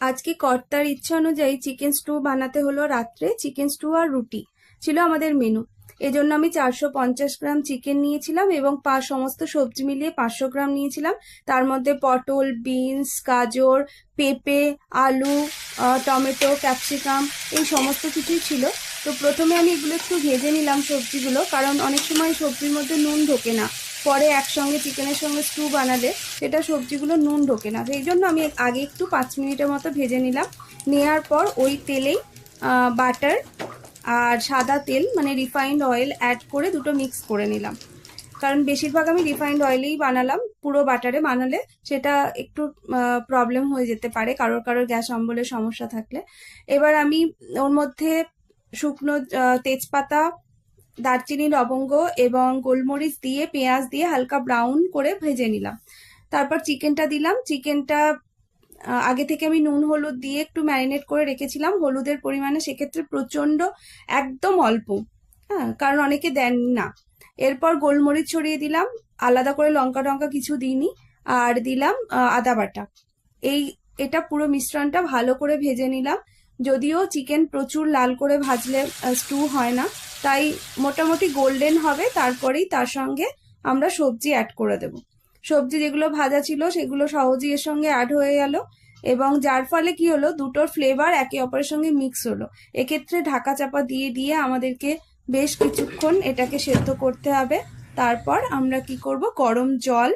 আজকে কর্তার ইচ্ছা অনুযায়ী চিকেন স্টু বানাতে হলো রাত্রে। চিকেন স্টু আর রুটি ছিল আমাদের মেনু এজন্য আমি চারশো পঞ্চাশ গ্রাম চিকেন নিয়েছিলাম এবং পা সমস্ত সবজি মিলিয়ে পাঁচশো গ্রাম নিয়েছিলাম। তার মধ্যে পটল বিনস গাজর, পেঁপে, আলু টমেটো ক্যাপসিকাম এই সমস্ত কিছুই ছিল। তো প্রথমে আমি এগুলো একটু ভেজে নিলাম সবজিগুলো, কারণ অনেক সময় সবজির মধ্যে নুন ঢোকে না। পরে একসঙ্গে চিকেনের সঙ্গে স্টু বানালে সেটা সবজিগুলো নুন ঢোকে না। সেই জন্য আমি আগে একটু পাঁচ মিনিটের মতো ভেজে নিলাম। নেওয়ার পর ওই তেলেই বাটার আর সাদা তেল মানে রিফাইন্ড অয়েল অ্যাড করে দুটো মিক্স করে নিলাম। কারণ বেশিরভাগ আমি রিফাইন্ড অয়েলেই বানালাম, পুরো বাটারে বানালে সেটা একটু প্রবলেম হয়ে যেতে পারে, কারোর কারোর গ্যাস অম্বলের সমস্যা থাকলে। এবার আমি ওর মধ্যে শুকনো তেজপাতা দারচিনি, লবঙ্গ এবং গোলমরিচ দিয়ে, পেঁয়াজ দিয়ে হালকা ব্রাউন করে ভেজে নিলাম। তারপর চিকেনটা দিলাম। চিকেনটা আগে থেকে আমি নুন, হলুদ দিয়ে একটু ম্যারিনেট করে রেখেছিলাম। হলুদের পরিমাণে সেক্ষেত্রে প্রচণ্ড একদম অল্প। হ্যাঁ কারণ অনেকে দেন না। এরপর গোলমরিচ ছড়িয়ে দিলাম। আলাদা করে লঙ্কা টঙ্কা কিছু দিইনি। আর দিলাম আদা বাটা। এই, এটা পুরো মিশ্রণটা ভালো করে ভেজে নিলাম। যদিও চিকেন প্রচুর লাল করে ভাজলে স্টু হয় না, তাই মোটামুটি গোল্ডেন হবে, তারপরেই তার সঙ্গে আমরা সবজি অ্যাড করে দেব। সবজি যেগুলো ভাজা ছিল, সেগুলো সহজেই এর সঙ্গে অ্যাড হয়ে গেল এবং যার ফলে কি হলো, দুটোর ফ্লেভার একে অপরের সঙ্গে মিক্স হলো। এক্ষেত্রে ঢাকা চাপা দিয়ে দিয়ে আমাদেরকে বেশ কিছুক্ষণ এটাকে সেদ্ধ করতে হবে। তারপর আমরা কি করব, গরম জল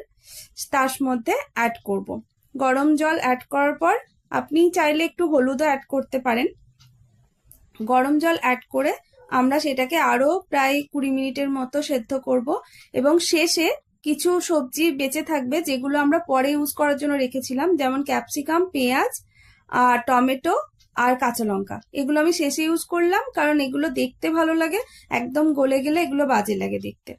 তার মধ্যে অ্যাড করব। গরম জল অ্যাড করার পর আপনি চাইলে একটু হলুদও অ্যাড করতে পারেন। গরম জল অ্যাড করে আমরা সেটাকে আরও প্রায় কুড়ি মিনিটের মতো সেদ্ধ করব এবং শেষে কিছু সবজি বেঁচে থাকবে যেগুলো আমরা পরে ইউজ করার জন্য রেখেছিলাম, যেমন ক্যাপসিকাম পেঁয়াজ, আর টমেটো, আর কাঁচা লঙ্কা। এগুলো আমি শেষে ইউজ করলাম কারণ এগুলো দেখতে ভালো লাগে, একদম গলে গেলে এগুলো বাজে লাগে দেখতে।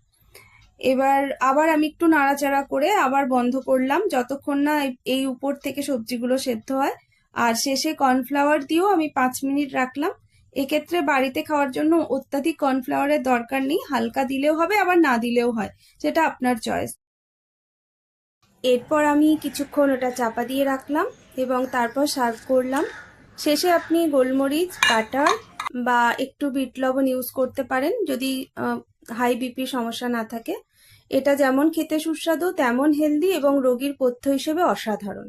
এবার আবার আমি একটু নাড়াচাড়া করে আবার বন্ধ করলাম। যতক্ষণ না এই- উপর থেকে সবজিগুলো সেদ্ধ হয়। আর শেষে কর্নফ্লাওয়ার দিয়েও আমি পাঁচ মিনিট রাখলাম। এক্ষেত্রে বাড়িতে খাওয়ার জন্য অত্যাধিক কর্নফ্লাওয়ারের দরকার নেই। হালকা দিলেও হবে, আবার না দিলেও হয়। সেটা আপনার চয়েস। এরপর আমি কিছুক্ষণ ওটা চাপা দিয়ে রাখলাম এবং তারপর সার্ভ করলাম। শেষে আপনি গোলমরিচ, বাটার বা একটু বিট লবণ ইউজ করতে পারেন। যদি হাই বিপি সমস্যা না থাকে। এটা যেমন খেতে সুস্বাদু তেমন হেলদি এবং রোগীর পথ্য হিসেবে অসাধারণ।